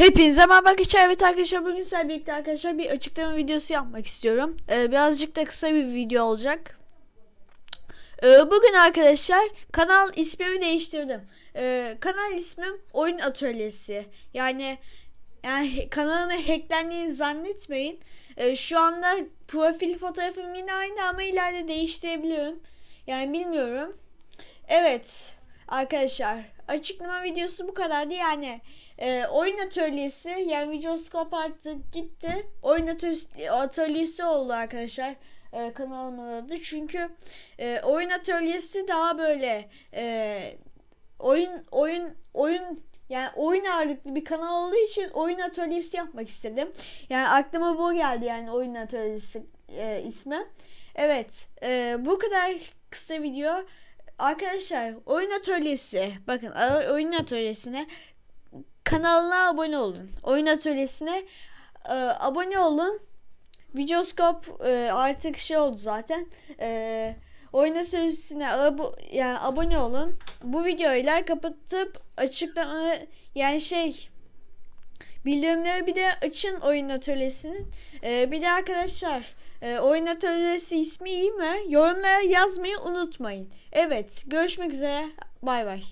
Hepinize merhaba arkadaşlar. Evet arkadaşlar bugün sizlerle birlikte arkadaşlar bir açıklama videosu yapmak istiyorum. Ee, birazcık da kısa bir video olacak. Ee, bugün arkadaşlar kanal ismimi değiştirdim. Ee, kanal ismim Oyun Atölyesi. Yani yani kanalına hacklendiğini zannetmeyin. Ee, şu anda profil fotoğrafım yine aynı ama ileride değiştirebiliyorum. Yani bilmiyorum. Evet arkadaşlar açıklama videosu bu kadardı yani e, oyun atölyesi yani videoskop artık gitti oyun atö- atölyesi oldu arkadaşlar e, kanalımın adı çünkü e, oyun atölyesi daha böyle e, oyun oyun oyun yani oyun ağırlıklı bir kanal olduğu için oyun atölyesi yapmak istedim. Yani aklıma bu geldi yani oyun atölyesi e, ismi. Evet e, bu kadar kısa video. Arkadaşlar oyun atölyesi bakın oyun atölyesine kanalına abone olun. Oyun atölyesine e, abone olun. Videoskop e, artık şey oldu zaten. E, oyun atölyesine abo- yani abone olun. Bu videoyu like kapatıp açıklama yani şey bildirimleri bir de açın oyun atölyesinin. E, bir de arkadaşlar e, oyun atölyesi ismi iyi mi? Yorumlara yazmayı unutmayın. Evet görüşmek üzere. Bay bay.